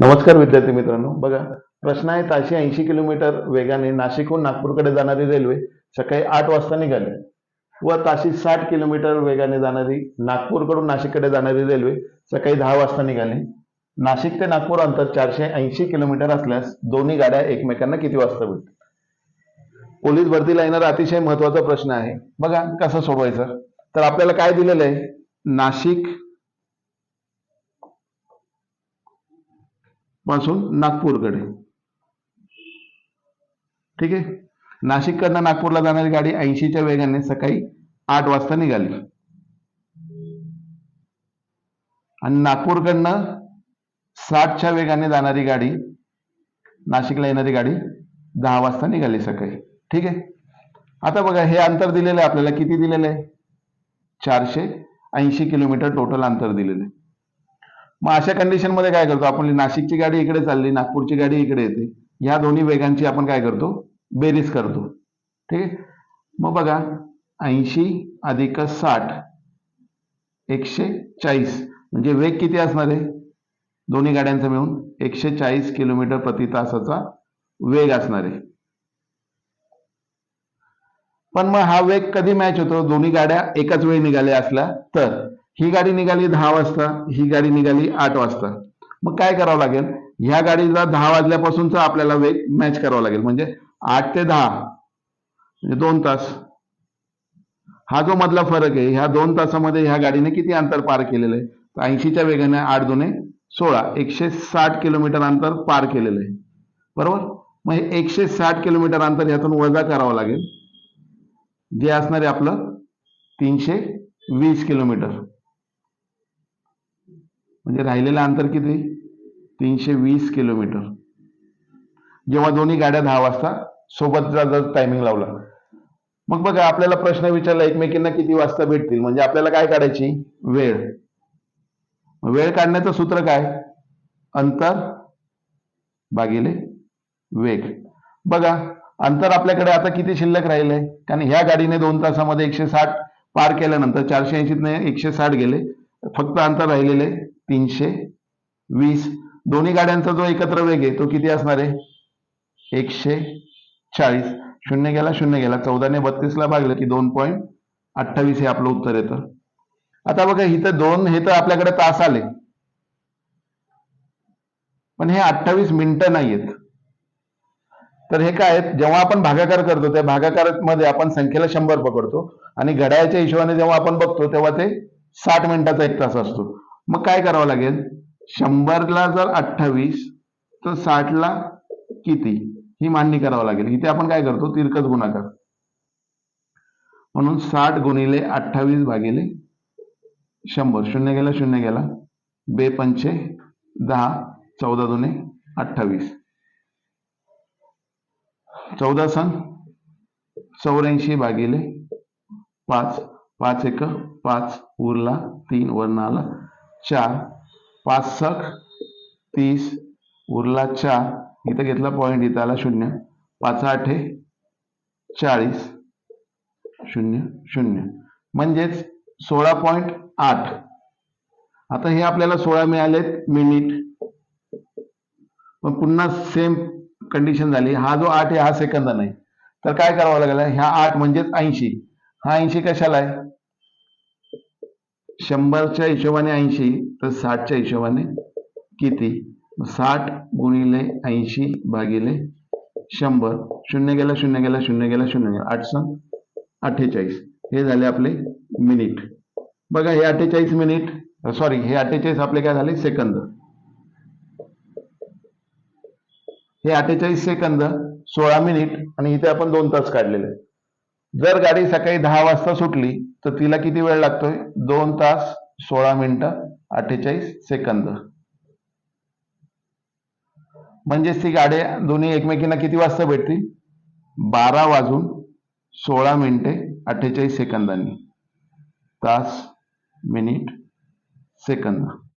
नमस्कार विद्यार्थी मित्रांनो. बघा प्रश्न आहे ताशी ऐंशी किलोमीटर वेगाने नाशिकहून नागपूरकडे जाणारी रेल्वे सकाळी आठ वाजता निघाली. व ताशी साठ किलोमीटर वेगाने जाणारी नागपूरकडून नाशिककडे जाणारी रेल्वे सकाळी दहा वाजता निघाली. नाशिक ते नागपूर अंतर चारशे ऐंशी किलोमीटर असल्यास दोन्ही गाड्या एकमेकांना किती वाजता भेटतील? पोलीस भरतीला येणारा अतिशय महत्त्वाचा प्रश्न आहे. बघा कसं सोडवायचं? तर आपल्याला काय दिलेलं आहे? नाशिक पासून नागपूरकडे. ठीक आहे? नाशिककडनं नागपूरला जाणारी गाडी ऐंशीच्या वेगाने सकाळी आठ वाजता निघाली. आणि नागपूरकडनं साठच्या वेगाने जाणारी गाडी नाशिकला येणारी गाडी दहा वाजता निघाली सकाळी. ठीक आहे? आता बघा हे अंतर दिलेलं आहे आपल्याला. किती दिलेलं आहे? चारशे ऐंशी किलोमीटर टोटल अंतर दिलेलं आहे. मग अशा कंडिशनमध्ये काय करतो? आपण नाशिकची गाडी इकडे चालली नागपूरची गाडी इकडे येते. ह्या दोन्ही वेगांची आपण काय करतो? बेरीज करतो. ठीक आहे? मग बघा ऐंशी अधिक साठ एकशे चाळीस. म्हणजे वेग किती असणार आहे? दोन्ही गाड्यांचा मिळून एकशे चाळीस किलोमीटर प्रति तासाचा वेग असणार आहे. पण मग हा वेग कधी मॅच होतो? दोन्ही गाड्या एकाच वेळी निघाल्या असल्या तर. ही गाडी निघाली दहा वाजता ही गाडी निघाली आठ वाजता. मग काय करावं लागेल? ह्या गाडीचा दहा वाजल्यापासूनचा आपल्याला वेग मॅच करावा लागेल. म्हणजे आठ ते दहा म्हणजे दोन तास. हा जो मधला फरक आहे ह्या दोन तासामध्ये ह्या गाडीने किती अंतर पार केलेलं आहे? तर ऐंशीच्या वेगाने आठ दोने सोळा एकशे साठ किलोमीटर अंतर पार केलेलं आहे. बरोबर? मग हे एकशे साठ किलोमीटर अंतर ह्यातून वजा करावं लागेल. जे असणार आहे आपलं तीनशे वीस किलोमीटर. म्हणजे राहिलेलं अंतर किती? तीनशे वीस किलोमीटर. जेव्हा दोन्ही गाड्या दहा वाजता सोबतचा जर टायमिंग लावला. मग बघा आपल्याला प्रश्न विचारला एकमेकींना किती वाजता भेटतील? म्हणजे आपल्याला काय काढायची? वेळ. वेळ काढण्याचं सूत्र काय? अंतर भागिले वेग. बघा अंतर आपल्याकडे आता किती शिल्लक राहिले? कारण ह्या गाडीने दोन तासामध्ये एकशे साठ पार केल्यानंतर चारशे ऐंशीतने एकशे साठ गेले. फक्त अंतर राहिलेले तीनशे वीस. दोन्ही गाड्यांचा जो एकत्र वेग आहे तो किती असणार आहे? एकशे चाळीस. शून्य गेला शून्य गेला. चौदाने बत्तीसला भागलं की दोन पॉईंट अठ्ठावीस हे आपलं उत्तर येतं. आता बघा इथं दोन हे तर आपल्याकडे तास आले. पण हे अठ्ठावीस मिनिटं नाही आहेत तर हे काय आहेत? जेव्हा आपण भागाकार करतो त्या भागाकारमध्ये आपण संख्येला शंभर पकडतो आणि घड्याळ्याच्या हिशोबाने जेव्हा आपण बघतो तेव्हा ते साठ मिनिटाचा एक तास असतो. मग काय करावं लागेल? शंभरला जर अठ्ठावीस तर साठला किती? ही मांडणी करावं लागेल. इथे आपण काय करतो? तिरकस गुणाकार. म्हणून साठ गुणिले अठ्ठावीस भागिले शंभर. शून्य गेला शून्य गेला. बेपंचे दहा चौदा दुने अठ्ठावीस. चौदा सण चौऱ्याऐंशी भागिले पाच. पाच एक पाच उरला तीन वर्ण आला चार पाच सख तीस उरला चार इथं घेतला पॉईंट इथं आला शून्य. पाच आठे चाळीस शून्य शून्य. म्हणजेच सोळा पॉईंट आठ. आता हे आपल्याला सोळा मिळालेत मिनिट पण पुन्हा सेम कंडिशन झाली. हा जो आठ आहे हा सेकंद नाही. तर काय करावं लागेल? ह्या आठ म्हणजेच ऐंशी. हा ऐंशी कशाला आहे? शंभरच्या हिशोबाने ऐंशी तर साठच्या हिशोबाने किती? साठ गुणिले ऐंशी भागिले शंभर. शून्य गेला शून्य गेला शून्य गेला शून्य गेला. आठ सण अठ्ठेचाळीस. हे झाले आपले मिनिट. बघा हे अठ्ठेचाळीस मिनिट सॉरी हे अठ्ठेचाळीस आपले काय झाले? सेकंद. हे अठ्ठेचाळीस सेकंद सोळा मिनिट आणि इथे आपण दोन तास काढलेले. आहेत. जर गाडी सकाळी दहा वाजता सुटली तर तिला किती वेळ लागतोय? दोन तास सोळा मिनिटं अठ्ठेचाळीस सेकंद. म्हणजेच ती गाड्या दोन्ही एकमेकींना किती वाजता भेटतील? बारा वाजून सोळा मिनिटे अठ्ठेचाळीस सेकंदांनी. तास मिनिट सेकंद.